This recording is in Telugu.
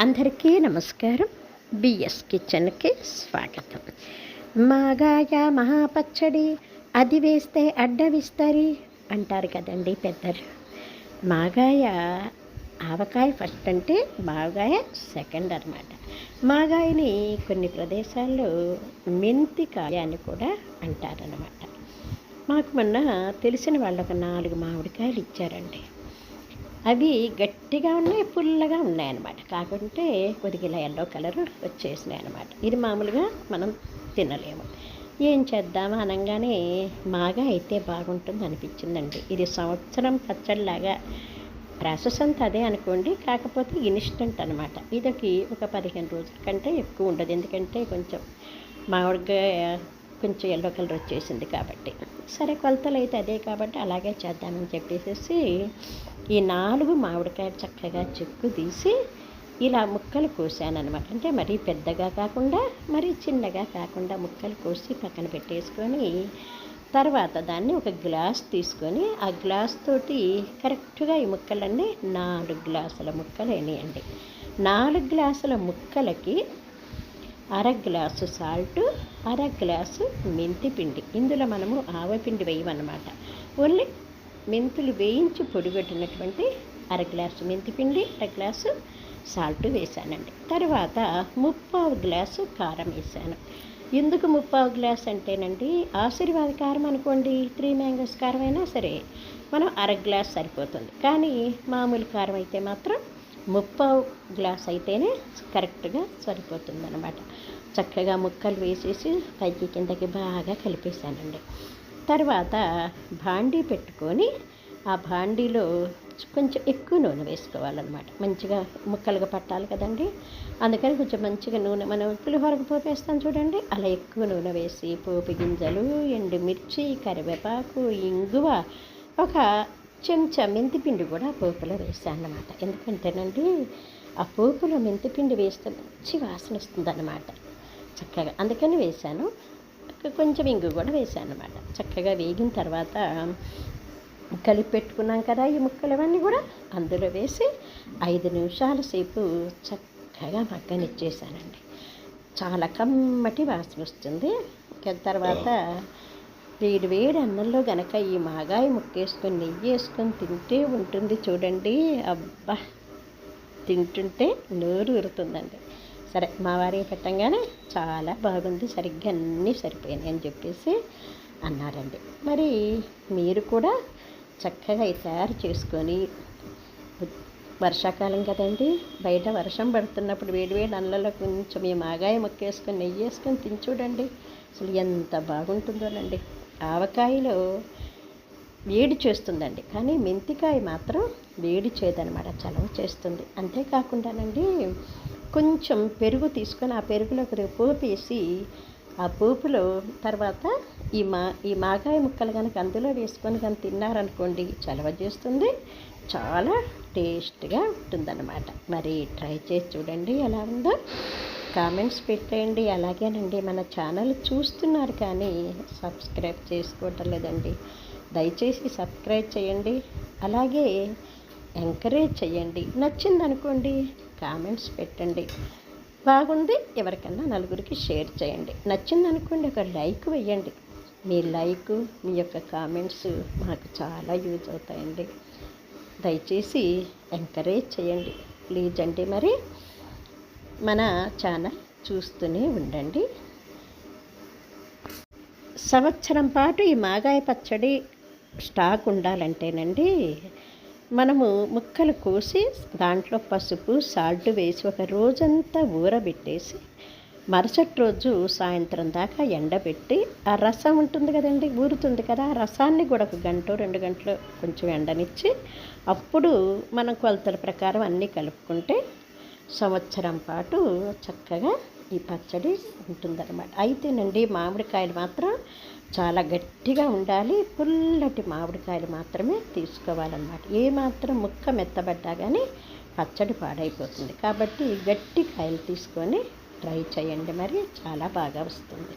అందరికీ నమస్కారం. బిఎస్ కిచెన్కి స్వాగతం. మాగాయ మహాపచ్చడి అది వేస్తే అడ్డ విస్తరి అంటారు కదండి పెద్దలు. మాగాయ ఆవకాయ ఫస్ట్ అంటే మాగాయ సెకండ్ అనమాట మాగాయని కొన్ని ప్రదేశాల్లో మెంతికాయ అని కూడా అంటారనమాట మాకు మొన్న తెలిసిన వాళ్ళు ఒక నాలుగు మామిడికాయలు ఇచ్చారండి. అవి గట్టిగా ఉన్నాయి పుల్లగా ఉన్నాయన్నమాట. కాకుంటే కొద్దిగా ఇలా ఎల్లో కలర్ వచ్చేసినాయి అనమాట ఇది మామూలుగా మనం తినలేము. ఏం చేద్దాం అనగానే మాగా అయితే బాగుంటుంది అనిపించిందండి. ఇది సంవత్సరం పచ్చడిలాగా ప్రాసెస్ అంతా అదే అనుకోండి కాకపోతే ఇన్స్టెంట్ అనమాట ఇదొక ఒక పదిహేను రోజుల కంటే ఎక్కువ ఉండదు. ఎందుకంటే కొంచెం మామిడికాయ కొంచెం ఎల్లో కలర్ వచ్చేసింది కాబట్టి. సరే కొలతలు అయితే అదే కాబట్టి అలాగే చేద్దామని చెప్పేసి ఈ నాలుగు మామిడికాయలు చక్కగా చెక్కు తీసి ఇలా ముక్కలు కోసాను అనమాట అంటే మరీ పెద్దగా కాకుండా మరీ చిన్నగా కాకుండా ముక్కలు కోసి పక్కన పెట్టేసుకొని తర్వాత దాన్ని ఒక గ్లాస్ తీసుకొని ఆ గ్లాస్ తోటి కరెక్ట్గా ఈ ముక్కలన్నీ నాలుగు గ్లాసుల ముక్కలు వేయండి నాలుగు గ్లాసుల ముక్కలకి అర గ్లాసు సాల్ట్ అర గ్లాసు మెంతి పిండి ఇందులో మనము ఆవపిండి వేయమన్నమాట. ఓన్లీ మెంతులు వేయించి పొడిగొట్టినటువంటి అర గ్లాసు మెంతిపిండి అర గ్లాసు సాల్ట్ వేసానండి తర్వాత ముప్పావు గ్లాసు కారం వేసాను ఎందుకు ముప్పావు గ్లాస్ అంటేనండి ఆశీర్వాద కారం అనుకోండి త్రీ మ్యాంగోస్ కారం అయినా సరే మనం అర గ్లాస్ సరిపోతుంది. కానీ మామూలు కారం అయితే మాత్రం ముప్పావు గ్లాస్ అయితేనే కరెక్ట్గా సరిపోతుంది అనమాట చక్కగా ముక్కలు వేసేసి పైకి కిందకి బాగా కలిపేశానండి. తర్వాత భాండీ పెట్టుకొని ఆ భాండీలో కొంచెం ఎక్కువ నూనె వేసుకోవాలన్నమాట. మంచిగా ముక్కలుగా పట్టాలి కదండి. అందుకని కొంచెం మంచిగా నూనె మనం పులిహోరకు పోపు వేస్తాం చూడండి. అలా ఎక్కువ నూనె వేసి పోపు గింజలు ఎండుమిర్చి కరివేపాకు ఇంగువ ఒక చెంచా మెంతిపిండి కూడా పోపులో వేసాను అన్నమాట ఎందుకంటేనండి ఆ పోపులో మెంతిపిండి వేస్తే మంచి వాసన వస్తుందన్నమాట. చక్కగా అందుకని వేశాను కొంచెం ఇంగు కూడా వేసాను అనమాట చక్కగా వేగిన తర్వాత కలిపి పెట్టుకున్నాం కదా ఈ ముక్కలు ఇవన్నీ కూడా. అందులో వేసి ఐదు నిమిషాల సేపు చక్కగా మగ్గనిచ్చేసానండి చాలా కమ్మటి వాసన వస్తుంది. ఇక తర్వాత వేడి వేడి అన్నంలో గనక ఈ మాగాయ ముక్కేసుకొని నెయ్యి వేసుకొని తింటే ఉంటుంది చూడండి. అబ్బా! తింటుంటే నోరు ఊరుతుందండి. సరే మా వారికి పెట్టంగానే చాలా బాగుంది సరిగ్గా అన్నీ సరిపోయినాయి అని చెప్పేసి అన్నారండి. మరి మీరు కూడా చక్కగా తయారు చేసుకొని వర్షాకాలం కదండి బయట వర్షం పడుతున్నప్పుడు వేడి వేడి అన్నంలో కొంచెం ఈ మాగాయ మొక్కేసుకొని నెయ్యి వేసుకొని తిని చూడండి అసలు ఎంత బాగుంటుందోనండి. ఆవకాయలో వేడి చేస్తుందండి కానీ మెంతికాయ మాత్రం వేడి చేయదనమాట చలవ చేస్తుంది. అంతేకాకుండానండి కొంచెం పెరుగు తీసుకొని ఆ పెరుగులో కొద్దిగా ఆ పోపులో తర్వాత ఈ మా ఈ మాగాయ ముక్కలు కనుక అందులో వేసుకొని కానీ తిన్నారనుకోండి చలవ చేస్తుంది. చాలా టేస్ట్గా ఉంటుందన్నమాట. మరి ట్రై చేసి చూడండి ఎలా ఉందో. కామెంట్స్ పెట్టేయండి. అలాగేనండి మన ఛానల్ చూస్తున్నారు కానీ సబ్స్క్రైబ్ చేసుకోవటం లేదండి. దయచేసి సబ్స్క్రైబ్ చేయండి. అలాగే ఎంకరేజ్ చేయండి. నచ్చింది అనుకోండి కామెంట్స్ పెట్టండి. బాగుంది ఎవరికన్నా నలుగురికి షేర్ చేయండి. నచ్చింది అనుకోండి ఒక లైక్ వేయండి. మీ లైక్ మీ యొక్క కామెంట్స్ మాకు చాలా యూజ్ అవుతాయండి. దయచేసి ఎంకరేజ్ చేయండి. ప్లీజ్ అండి మరి మన ఛానల్ చూస్తూనే ఉండండి. సంవత్సరం పాటు ఈ మాగాయ పచ్చడి స్టాక్ ఉండాలంటేనండి మనము ముక్కలు కోసి దాంట్లో పసుపు సాల్ట్ వేసి ఒక రోజంతా ఊరబెట్టేసి మరుసటి రోజు సాయంత్రం దాకా ఎండబెట్టి ఆ రసం ఉంటుంది కదండి ఊరుతుంది కదా ఆ రసాన్ని కూడా ఒక గంట రెండు గంటలు కొంచెం ఎండనిచ్చి అప్పుడు మనం కొలతల ప్రకారం అన్నీ కలుపుకుంటే సంవత్సరం పాటు చక్కగా ఈ పచ్చడి ఉంటుందన్నమాట. అయితేనండి మామిడికాయలు మాత్రం చాలా గట్టిగా ఉండాలి. పుల్లటి మామిడికాయలు మాత్రమే తీసుకోవాలన్నమాట. ఏ మాత్రం ముక్క మెత్తబడ్డా కానీ పచ్చడి పాడైపోతుంది. కాబట్టి గట్టి కాయలు తీసుకొని ట్రై చేయండి. మరి చాలా బాగా వస్తుంది.